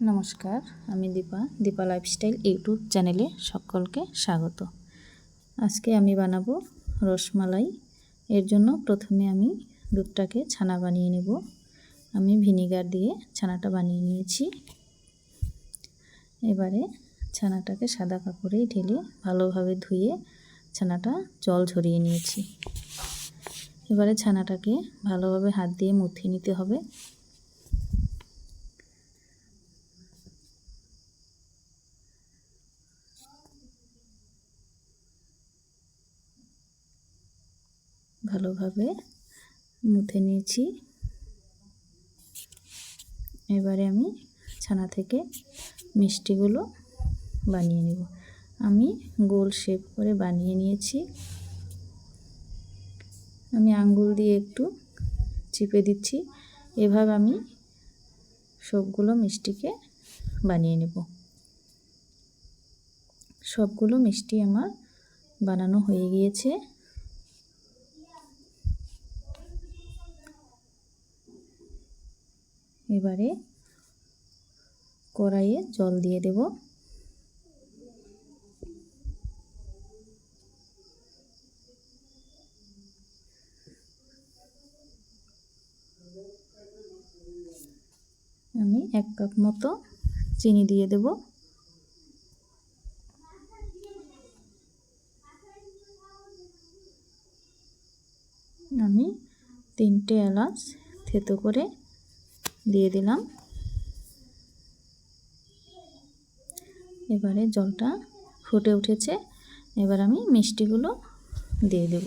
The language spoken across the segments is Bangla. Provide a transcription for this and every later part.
নমস্কার, আমি দীপা দীপা লাইফস্টাইল ইউটিউব চ্যানেলে সকলকে স্বাগত। আজকে আমি বানাবো রসমালাই। এর জন্য প্রথমে আমি দুধটাকে ছানা বানিয়ে নেব। আমি ভিনিগার দিয়ে ছানাটা বানিয়ে নিয়েছি। এবারে ছানাটাকে সাদা কাপড়ে ঢেলে ভালোভাবে ধুয়ে ছানাটা জল ঝরিয়ে নিয়েছি। এবারে ছানাটাকে ভালোভাবে হাত দিয়ে মুথে নিতে হবে। ভালোভাবে মুথে নিয়েছি। এবারে আমি ছানা থেকে মিষ্টিগুলো বানিয়ে নেব। আমি গোল শেপ করে বানিয়ে নিয়েছি। আমি আঙ্গুল দিয়ে একটু চিপে দিচ্ছি। এভাবে আমি সবগুলো মিষ্টিকে বানিয়ে নেব। সবগুলো মিষ্টি আমার বানানো হয়ে গিয়েছে। এবারে কড়াইয়ে জল দিয়ে দেব। আমি এক কাপ মতো চিনি দিয়ে দেব। আমি তিনটে এলাচ থেতো করে দিয়ে দিলাম। এবারে জলটা ফুটে উঠেছে। এবার আমি মিষ্টিগুলো দিয়ে দেব।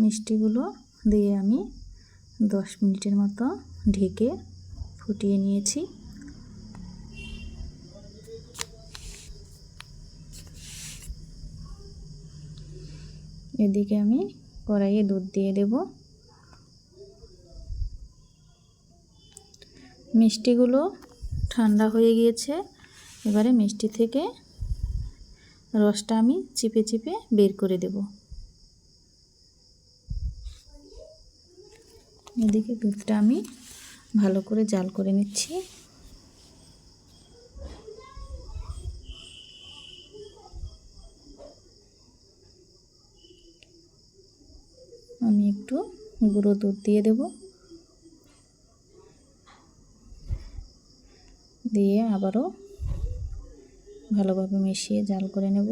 মিষ্টিগুলো দিয়ে আমি দশ মিনিটের মতো ঢেকে ফুটিয়ে নিয়েছি। এদিকে আমি কড়াইয়ে দুধ দিয়ে দেব। মিষ্টিগুলো ঠান্ডা হয়ে গিয়েছে। এবারে মিষ্টি থেকে রসটা আমি চিপে চিপে বের করে দেব। এদিকে দুধটা আমি ভালো করে জাল করে নিচ্ছি আমি একটু গুঁড়ো দুধ দিয়ে দেব। দিয়ে আবারও ভালোভাবে মিশিয়ে জাল করে নেব।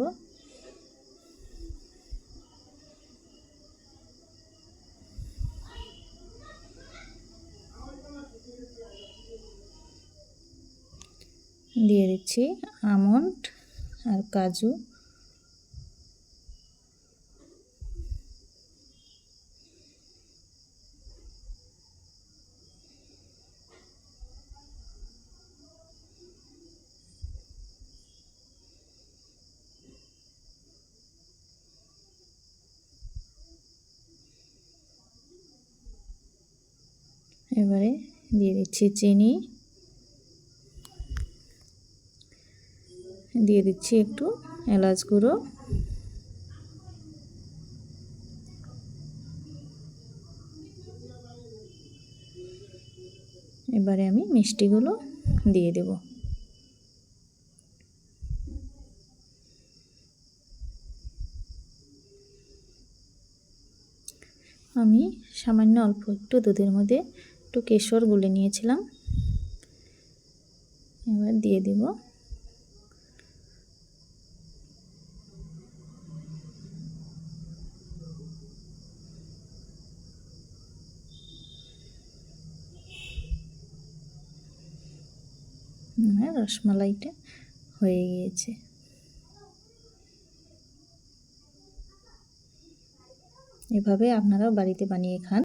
দিয়ে দিচ্ছি আমন্ড আর কাজু। এবারে দিয়ে দিচ্ছি চিনি। দিয়ে দিচ্ছি একটু এলাচ গুঁড়ো। এবারে আমি মিষ্টিগুলো দিয়ে দেব। আমি সামান্য অল্প একটু দুধের মধ্যে একটু কেশর গুলে নিয়েছিলাম। এবার দিয়ে দেব। রসমালাইটা হয়ে গিয়েছে। এভাবে আপনারাও বাড়িতে বানিয়ে খান।